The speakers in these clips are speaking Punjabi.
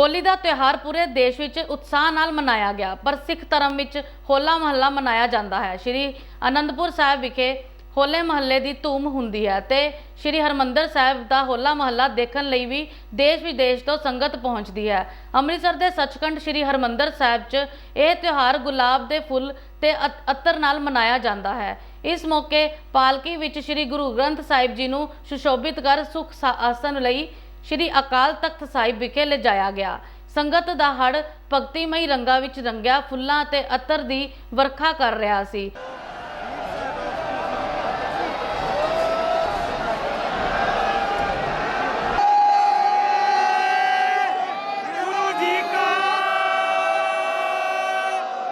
ਹੋਲੀ ਦਾ ਤਿਉਹਾਰ ਪੂਰੇ ਦੇਸ਼ ਵਿੱਚ ਉਤਸ਼ਾਹ ਨਾਲ ਮਨਾਇਆ ਗਿਆ, ਪਰ ਸਿੱਖ ਧਰਮ ਵਿੱਚ ਹੋਲਾ ਮਹੱਲਾ ਮਨਾਇਆ ਜਾਂਦਾ ਹੈ। ਸ਼੍ਰੀ ਅਨੰਦਪੁਰ ਸਾਹਿਬ ਵਿਖੇ ਹੋਲੇ ਮਹੱਲੇ ਦੀ ਧੂਮ ਹੁੰਦੀ ਹੈ ਤੇ ਸ਼੍ਰੀ ਹਰਮੰਦਰ ਸਾਹਿਬ ਦਾ ਹੋਲਾ ਮਹੱਲਾ ਦੇਖਣ ਲਈ ਵੀ ਦੇਸ਼ ਵਿਦੇਸ਼ ਤੋਂ ਸੰਗਤ ਪਹੁੰਚਦੀ ਹੈ। ਅੰਮ੍ਰਿਤਸਰ ਦੇ ਸੱਚਖੰਡ ਸ਼੍ਰੀ ਹਰਮੰਦਰ ਸਾਹਿਬ 'ਚ ਇਹ ਤਿਉਹਾਰ ਗੁਲਾਬ ਦੇ ਫੁੱਲ ਤੇ ਅਤਰ ਨਾਲ ਮਨਾਇਆ ਜਾਂਦਾ ਹੈ। ਇਸ ਮੌਕੇ ਪਾਲਕੀ ਵਿੱਚ ਸ਼੍ਰੀ ਗੁਰੂ ਗ੍ਰੰਥ ਸਾਹਿਬ ਜੀ ਨੂੰ ਸੁਸ਼ੋਭਿਤ ਕਰ ਸੁਖ ਸਾ- ਆਸਨ ਲਈ ਸ਼੍ਰੀ ਅਕਾਲ ਤਖਤ ਸਾਹਿਬ ਵਿਖੇ ਲਿਜਾਇਆ ਗਿਆ। ਸੰਗਤ ਦਾ ਹੜ ਭਗਤੀਮਈ ਰੰਗਾਂ ਵਿੱਚ ਰੰਗਿਆ ਫੁੱਲਾਂ ਅਤੇ ਅਤਰ ਦੀ ਵਰਖਾ ਕਰ ਰਿਹਾ ਸੀ ਗੁਰੂ ਜੀ ਕਾ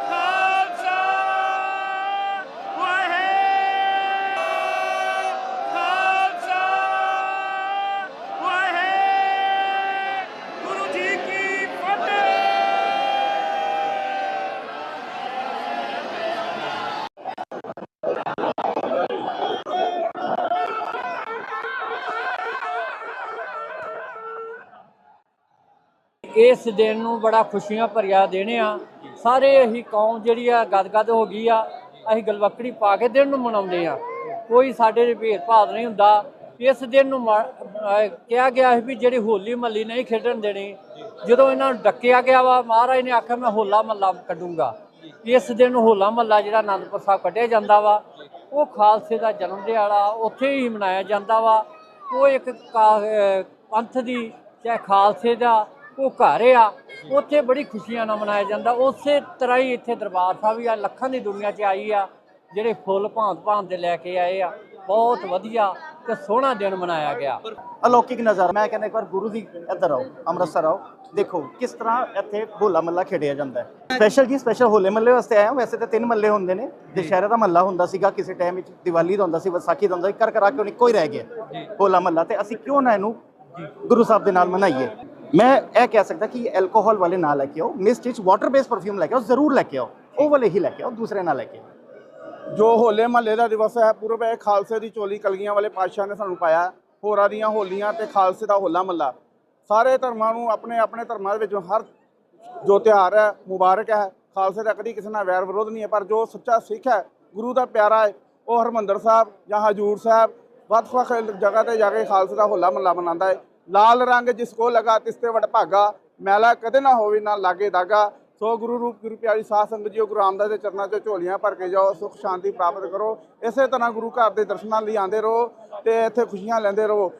ਖਾਲਸਾ ਵਾਹਿਗੁਰੂ ਖਾਲਸਾ ਵਾਹਿਗੁਰੂ ਜੀ ਕੀ ਫਤਿਹ ਇਸ ਦਿਨ ਨੂੰ ਬੜਾ ਖੁਸ਼ੀਆਂ ਭਰਿਆ ਦਿਨ ਆ। ਸਾਰੇ ਅਸੀਂ ਕੌਮ ਜਿਹੜੀ ਆ, ਗਦਗਦ ਹੋ ਗਈ ਆ। ਅਸੀਂ ਗਲਵੱਕੜੀ ਪਾ ਕੇ ਦਿਨ ਨੂੰ ਮਨਾਉਂਦੇ ਆ। ਕੋਈ ਸਾਡੇ ਦੇ ਭੇਦਭਾਵ ਨਹੀਂ ਹੁੰਦਾ। ਇਸ ਦਿਨ ਨੂੰ ਮਾ- ਕਿਹਾ ਗਿਆ ਸੀ ਵੀ ਜਿਹੜੀ ਹੋਲੀ ਮੱਲੀ ਨਹੀਂ ਖੇਡਣ ਦੇਣੀ, ਜਦੋਂ ਇਹਨਾਂ ਨੂੰ ਡੱਕਿਆ ਗਿਆ ਵਾ, ਮਹਾਰਾਜ ਨੇ ਆਖਿਆ, ਮੈਂ ਹੋਲਾ ਮਹੱਲਾ ਕੱਢੂੰਗਾ। ਇਸ ਦਿਨ ਹੋਲਾ ਮਹੱਲਾ ਜਿਹੜਾ ਆਨੰਦਪੁਰ ਸਾਹਿਬ ਕੱਢਿਆ ਜਾਂਦਾ ਵਾ। ਉਹ ਖਾਲਸੇ ਦਾ ਜਨਮ ਦਿਹਾੜਾ ਉੱਥੇ ਹੀ ਮਨਾਇਆ ਜਾਂਦਾ ਵਾ। ਉਹ ਇੱਕ ਕਾ- ਪੰਥ ਦੀ, ਚਾਹੇ ਖਾਲਸੇ ਦਾ ਉਹ ਘਰ ਆ ਉੱਥੇ ਬੜੀ ਖੁਸ਼ੀਆਂ ਨਾਲ ਮਨਾਇਆ ਜਾਂਦਾ। ਉਸੇ ਤਰ੍ਹਾਂ ਹੀ ਇੱਥੇ ਦਰਬਾਰ ਸਾਹਿਬ ਵੀ ਆ ਲੱਖਾਂ ਦੀ ਦੁਨੀਆ 'ਚ ਆਈ ਆ ਜਿਹੜੇ ਫੁੱਲ ਭਾਂਤ ਭਾਂਤ ਦੇ ਲੈ ਕੇ ਆਏ ਆ ਬਹੁਤ ਵਧੀਆ ਤੇ ਸੋਹਣਾ ਦਿਨ ਮਨਾਇਆ ਗਿਆ। ਅਲੌਕਿਕ ਨਜ਼ਾਰਾ। ਮੈਂ ਕਹਿੰਦਾ ਇੱਕ ਵਾਰ ਗੁਰੂ ਦੀ ਇੱਧਰ ਆਓ ਅੰਮ੍ਰਿਤਸਰ ਆਓ। ਦੇਖੋ ਕਿਸ ਤਰ੍ਹਾਂ ਇੱਥੇ ਹੋਲਾ ਮੱਲਾ ਖੇਡਿਆ ਜਾਂਦਾ ਹੈ। ਸਪੈਸ਼ਲ ਜੀ ਸਪੈਸ਼ਲ ਹੋਲੇ ਮੱਲੇ ਵਾਸਤੇ ਆਇਆ ਵੈਸੇ ਤਾਂ ਤਿੰਨ ਮੱਲੇ ਹੁੰਦੇ ਨੇ। ਦੁਸ਼ਹਿਰੇ ਦਾ ਮੱਲਾ ਹੁੰਦਾ ਸੀਗਾ ਕਿਸੇ ਟਾਈਮ ਵਿੱਚ ਦੀਵਾਲੀ ਦਾ ਹੁੰਦਾ ਸੀ ਵਿਸਾਖੀ ਦਾ ਹੁੰਦਾ ਸੀ। ਕਰ ਕਰਾ ਕੇ ਹੁਣ ਇੱਕੋ ਹੀ ਰਹਿ ਗਿਆ। ਹੋਲਾ ਮੱਲਾ। ਤੇ ਅਸੀਂ ਕਿਉਂ ਨਾ ਇਹਨੂੰ ਗੁਰੂ ਸਾਹਿਬ ਦੇ ਨਾਲ ਮਨਾਈਏ? ਮੈਂ ਇਹ ਕਹਿ ਸਕਦਾ ਕਿ ਐਲਕੋਹਲ ਵਾਲੇ ਨਾ ਲੈ ਕੇ ਆਓ ਮਿਸਟ ਵਿੱਚ ਵਾਟਰ ਬੇਸ ਪਰਫਿਊਮ ਲੈ ਕੇ ਆਓ, ਜ਼ਰੂਰ ਲੈ ਕੇ ਆਓ, ਉਹ ਵਾਲੇ ਹੀ ਲੈ ਕੇ ਆਓ, ਦੂਸਰੇ ਨਾ ਲੈ ਕੇ ਆਓ। ਜੋ ਹੋਲੇ ਮਹੱਲੇ ਦਾ ਦਿਵਸ ਹੈ, ਪੂਰਬ ਹੈ, ਖਾਲਸੇ ਦੀ ਚੋਲੀ ਕਲਗੀਆਂ ਵਾਲੇ ਪਾਤਸ਼ਾਹ ਨੇ ਸਾਨੂੰ ਪਾਇਆ, ਹੋਰਾਂ ਦੀਆਂ ਹੋਲੀਆਂ ਤੇ ਖਾਲਸੇ ਦਾ ਹੋਲਾ ਮਹੱਲਾ। ਸਾਰੇ ਧਰਮਾਂ ਨੂੰ ਆਪਣੇ ਆਪਣੇ ਧਰਮਾਂ ਦੇ ਵਿੱਚੋਂ ਹਰ ਜੋ ਤਿਉਹਾਰ ਹੈ, ਮੁਬਾਰਕ ਹੈ। ਖਾਲਸੇ ਦਾ ਕਦੀ ਕਿਸੇ ਨਾਲ ਵੈਰ ਵਿਰੋਧ ਨਹੀਂ ਹੈ, ਪਰ ਜੋ ਸੱਚਾ ਸਿੱਖ ਹੈ, ਗੁਰੂ ਦਾ ਪਿਆਰਾ ਹੈ, ਉਹ ਹਰਮੰਦਰ ਸਾਹਿਬ ਜਾਂ ਹਜੂਰ ਸਾਹਿਬ ਵੱਖ-ਵੱਖ ਜਗ੍ਹਾ ਤੇ ਜਾ ਕੇ ਖਾਲਸੇ ਦਾ ਹੋਲਾ ਮਹੱਲਾ ਮਨਾਉਂਦਾ ਹੈ। ਲਾਲ ਰੰਗ ਜਿਸ ਕੋ ਲਗਾ ਤਿਸ ਤੇ ਵਡ ਭਾਗਾ, ਮੈਲਾ ਕਦੇ ਨਾ ਹੋਵੇ ਨਾ ਲਾਗੇ ਦਾਗਾ। ਸੋ ਗੁਰੂ ਰੂਪ, ਗੁਰੂ ਪਿਆਰੀ ਸਾਧ ਸੰਗਤ ਜੀਓ, ਗੁਰੂ ਰਾਮਦਾਸ ਦੇ ਚਰਨਾਂ 'ਚ ਝੋਲੀਆਂ ਭਰ ਕੇ ਜਾਓ, ਸੁਖ ਸ਼ਾਂਤੀ ਪ੍ਰਾਪਤ ਕਰੋ। ਇਸੇ ਤਰ੍ਹਾਂ ਗੁਰੂ ਘਰ ਦੇ ਦਰਸ਼ਨਾਂ ਲਈ ਆਉਂਦੇ ਰਹੋ ਤੇ ਇੱਥੇ ਖੁਸ਼ੀਆਂ ਲੈਂਦੇ ਰਹੋ।